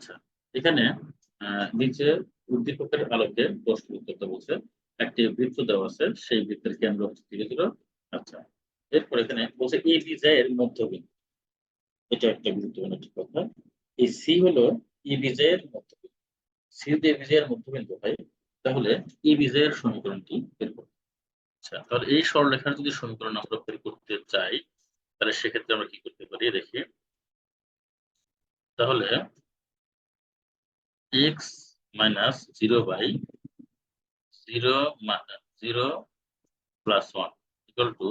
আচ্ছা এখানে নিচে উদ্দীপকের আলোকে প্রশ্ন করতে বলছে, একটি বৃত্ত দেওয়া আছে, সেই বৃত্তের কেন্দ্র হচ্ছে ধীরে ধীরে আচ্ছা এরপর এখানে বলছে এ বিজয় এর মধ্যবিন্দু। এটা একটা গুরুত্বপূর্ণ একটি কথা। এই সি হলো ই বিজয়ের মধ্যবিন্দু। সি এ বিজয়ের মধ্যবিন্দু হয় তাহলে ই বিজয়ের সমীকরণটি বের করতে আচ্ছা তাহলে এই সরলরেখার যদি সমীকরণ আমরা বের করতে চাই, তাহলে সেক্ষেত্রে আমরা কি করতে পারি? দেখি। তাহলে x minus zero by zero zero plus one equal to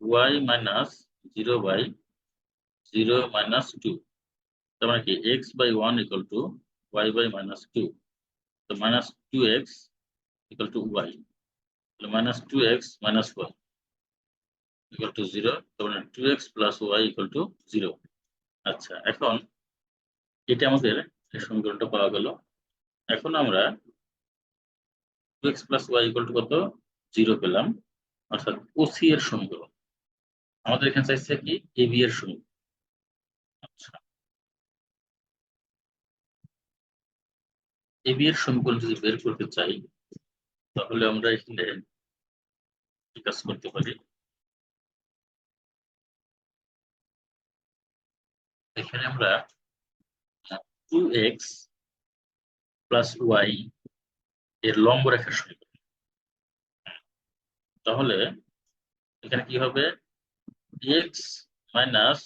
y minus zero by zero minus two তার মানে কি? X by one equal to y by minus two তো minus two x equal to y minus two x minus y equal to zero তার মানে two x plus y equal to zero আচ্ছা এখন এটা আমাদের এই সমীকরণটা পাওয়া গেল। এখন আমরা two x plus y equal কত? জিরো পেলাম। অর্থাৎ ওসি এর সমীকরণ। আমাদের এখানে চাইছে কি? এ বি এর সমীকরণ। আচ্ছা। এ বি এর সমীকরণ যদি বের করতে চাই, তাহলে আমরা এখানে কাজ করতে পারি। এখানে আমরা টু এক্স প্লাস ওয়াই এর লম্ব রেখার সমীকরণ তাহলে এখানে কি হবে? X minus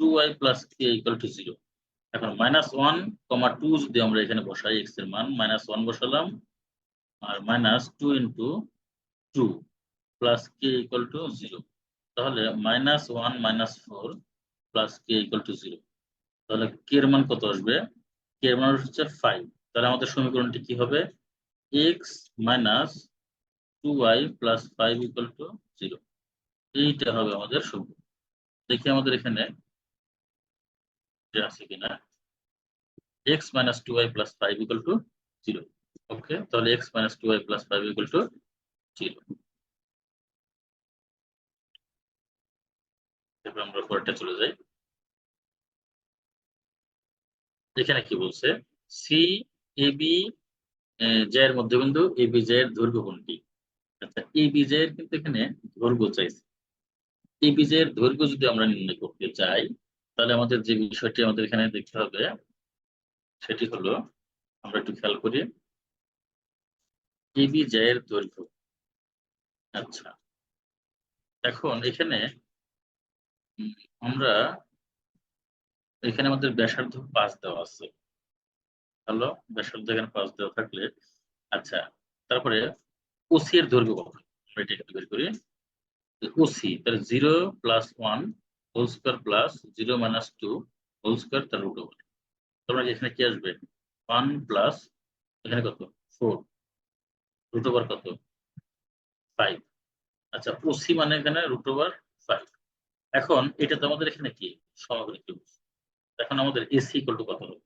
two y plus k equal to zero এখন মাইনাস ওয়ান কমা টু যদি আমরা এখানে বসাই এক্সের মান মাইনাস ওয়ান বসালাম, আর minus two into two plus k equal to zero তাহলে minus one minus four plus k equal to zero তাহলে কে এর মান কত আসবে? কে এর মান হচ্ছে ফাইভ তাহলে আমাদের সমীকরণটি কি হবে? X minus two Y plus five two zero এইটা হবে আমাদের সমীকরণ। দেখি আমাদের এখানে আছে কিনা। X minus two Y plus five two zero okay তাহলে X minus two Y plus five two zero আমরা পরেরটা চলে যাই। এখানে কি বলছে? সি এ বি জয়ের মধ্যবিন্দু এ বি জয়ের দৈর্ঘ্য কোনটি? আচ্ছা এ বি জয়ের কিন্তু এখানে দৈর্ঘ্য চাইছে। এ বি জয়ের দৈর্ঘ্য যদি আমরা নির্ণয় করতে চাই, তাহলে আমাদের যে বিষয়টি আমাদের এখানে দেখতে হবে, সেটি হলো, আমরা একটু খেয়াল করি। এ বি জয়ের দৈর্ঘ্য। আচ্ছা এখন এখানে আমরা এখানে আমাদের ব্যাসার্ধ পাঁচ দেওয়া আছে। হ্যালো? ব্যাসার্ধ এখানে পাঁচ দেওয়া থাকলে আচ্ছা তারপরে ওসি এর দৈর্ঘ্য কত? আমরা এটা একটু বের করি। ওসি তাহলে zero plus one whole square plus zero minus two whole square তার রুট ওভার তোমরা এখানে কি আসবে? ওয়ান প্লাস এখানে কত? ফোর রুট ওভার কত? ফাইভ আচ্ছা ওসি মানে এখানে রুট ওভার ফাইভ এখন, এটা তো আমাদের এখানে কি? সমাবেশ এখন আমাদের এসি ইকুয়াল টু কত হবে?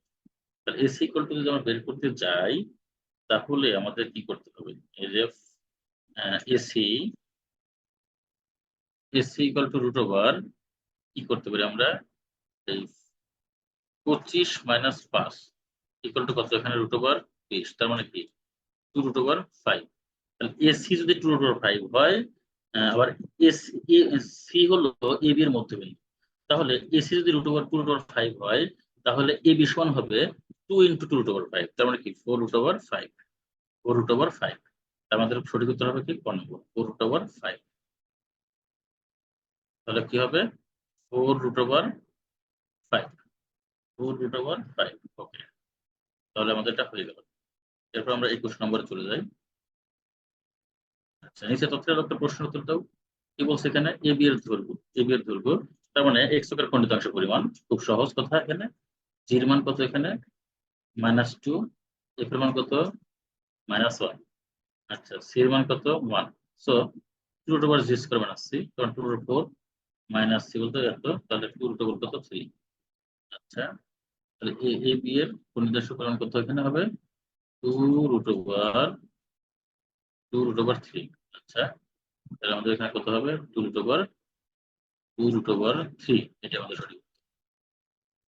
তাহলে এসি ইকুয়াল টু যদি আমরা বের করতে যাই, তাহলে আমাদের কি করতে হবে? এই যে AC AC equal to root over কি করতে পারি আমরা এই পঁচিশ মাইনাস পাঁচ ইকুয়াল টু কত? এখানে রুট ওভার বিশ, তার মানে কি? টু রুট ওভার ফাইভ তাহলে এসি যদি টু রুট ওভার ফাইভ হয় আবার এস সি হলো এ বি এর মধ্যবিন্দু তাহলে এসি যদি root over two root over five হয়, তাহলে এ বি সমান হবে two into two root over five তার মানে কি? Four root over five four root over five আমাদের সঠিক উত্তর হবে কি? ক নম্বর ফোর রুট ওভার ফাইভ তাহলে কি হবে? Four root over five four root over five okay তাহলে আমাদের এটা হয়ে গেল। এরপর আমরা একুশ নম্বরে চলে যাই। আচ্ছা নিচে তথ্যের একটা প্রশ্ন উত্তর দাও। কি বলছে এখানে? এ বি এর দৈর্ঘ্য এ বি এর দৈর্ঘ্য তার মানে এক্সের খণ্ডিতাংশ পরিমাণ, খুব সহজ কথা এখানে। জির মান কত এখানে? মাইনাস টু এফ এর মান কত? মাইনাস ওয়ান আচ্ছা সি এর মান কত? One so two root over G square minus C কারণ two root four minus C বলতে এত, তাহলে টু রুট ওভার কত? থ্রি আচ্ছা তাহলে এ এ বি এর খণ্ডিতাংশ পরিমাণ কত এখানে হবে? Two root over two root over three আচ্ছা তাহলে আমাদের এখানে কত হবে? Two root over root over three এটা আমাদের সঠিক